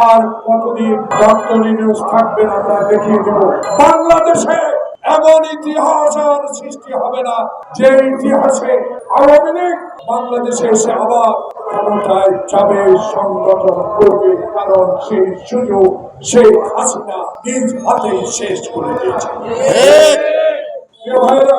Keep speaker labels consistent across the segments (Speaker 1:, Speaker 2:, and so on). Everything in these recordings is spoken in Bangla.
Speaker 1: আর কতদিন ডক্টর ইউনুস থাকবেন আমরা দেখিয়ে দেব। বাংলাদেশে এমন ইতিহাস আর সৃষ্টি হবে না যে ইতিহাসে আওয়ামী লীগ বাংলাদেশে এসে আবার ক্ষমতায় যাবে সংগঠন করবে কারণ সেই সুযোগ সেই হাসিনা নিজ হাতেই শেষ করে দিয়েছে। ভাইরা,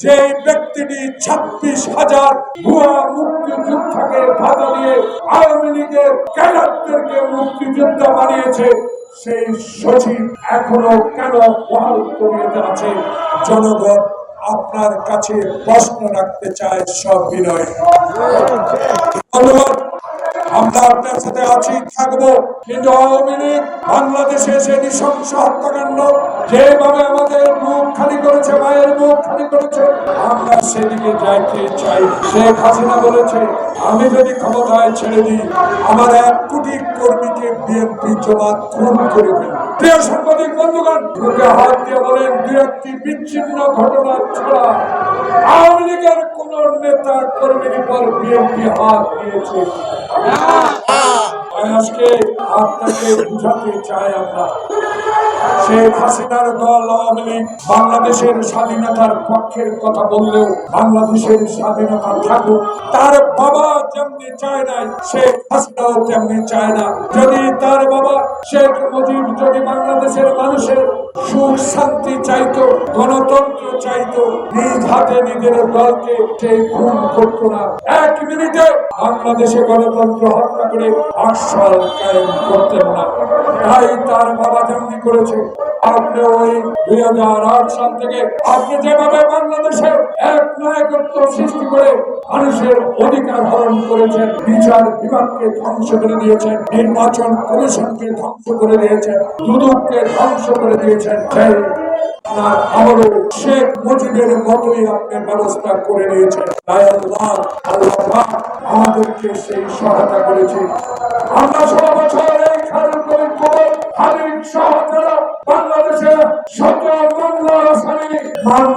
Speaker 1: যে ব্যক্তিটি ছাব্বিশ হাজার ভুয়া মুক্তিযোদ্ধাকে ভাতা দিয়ে আওয়ামী লীগের ক্যাডারদেরকে মুক্তিযোদ্ধা বানিয়েছে, সেই সচিব এখনও কেন বহাল আছে জনগণ আপনার কাছে প্রশ্ন রাখতে চায় সব বিনয় ধন্যবাদ আমরা আপনার সাথে আছি, থাকব। কিন্তু আওয়ামী লীগ বাংলাদেশে এসে নৃশংস হত্যাকাণ্ড যেভাবে আমাদের মুখ খালি করেছে, মায়ের মুখ খালি করেছে সেদিকে যাইতে চাই। শেখ হাসিনা বলেছে আমি যদি ক্ষমতায় ছেড়ে দিই আমার এক কোটি কর্মীকে বিএনপি জমা খুন করে ফেলবে। প্রিয় সাংবাদিক বন্ধুগণ বুকে হাত দিয়ে বলেন দু একটি বিচ্ছিন্ন ঘটনা ছাড়া আওয়ামী লীগের কোন নেতা কর্মীর উপর বিএনপি হাত দিয়েছে? আজকে আপনাকে বুঝাতে চাই আমরা শেখ হাসিনার দল আওয়ামী লীগ বাংলাদেশের স্বাধীনতার পক্ষের কথা বললেও বাংলাদেশের তার বাবা যেমনি চায় নাই হাসিনাও তেমনি চায় না। যদি তার বাবা শেখ মুজিব, যদি বাংলাদেশের মানুষের সুখ শান্তি চাইতো, গণতন্ত্র চাইতো, নিজ হাতে নিজের দলকে খুন করতো না। এক মিনিটে বাংলাদেশে গণতন্ত্র হত্যা করে আশ্রয় কায়েম করতেন না। তাই তার বাবা যেমনি করেছে। আপনি ওই দুই হাজার আট সাল থেকে আপনি যেভাবে বাংলাদেশে এক নায়কত্ব সৃষ্টি করে মানুষের অধিকার হরণ করেছেন, বিচার বিভাগকে ধ্বংস করে দিয়েছেন, নির্বাচন কমিশনকে ধ্বংস করে দিয়েছেন, দুদককে ধ্বংস করে দিয়েছেন, সেই শেখ মুজিবের মতোই আপনি ব্যবস্থা করে নিয়েছেন। আল্লাহ আমাদেরকে সেই সহায়তা করেছে আমরা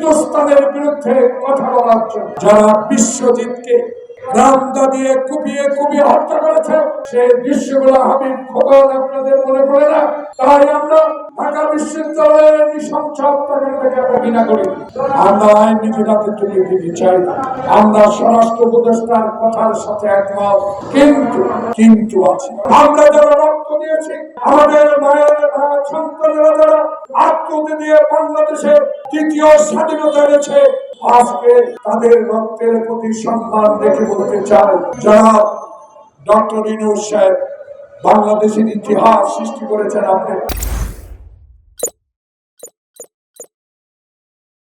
Speaker 1: হিন্দুস্তানের বিরুদ্ধে কথা বলার জন্য। যারা বিশ্বজিৎকে রামদা দিয়ে কুপিয়ে কুপিয়ে হত্যা করেছে। সেই দৃশ্যগুলো হাবিব খবর আপনাদের মনে পড়ে না? তাই আমরা ঢাকা বিশ্ববিদ্যালয়ের নৃশংস আমরা ঘৃণা করি আমরা আইন তুলে দিতে চাই না। আমরা স্বরাষ্ট্র উপদেষ্টার কথার সাথে একমত। কিন্তু কিন্তু আছে। আমরা যারা আমাদের মায়ের সন্তানেরা যারা দিয়ে বাংলাদেশে তৃতীয় স্বাধীনতা এনেছে। আজকে তাদের রক্তের প্রতি সম্মান রেখে বলতে চাই। যারা ডক্টর সাহেব, বাংলাদেশের ইতিহাস সৃষ্টি করেছেন আপনি।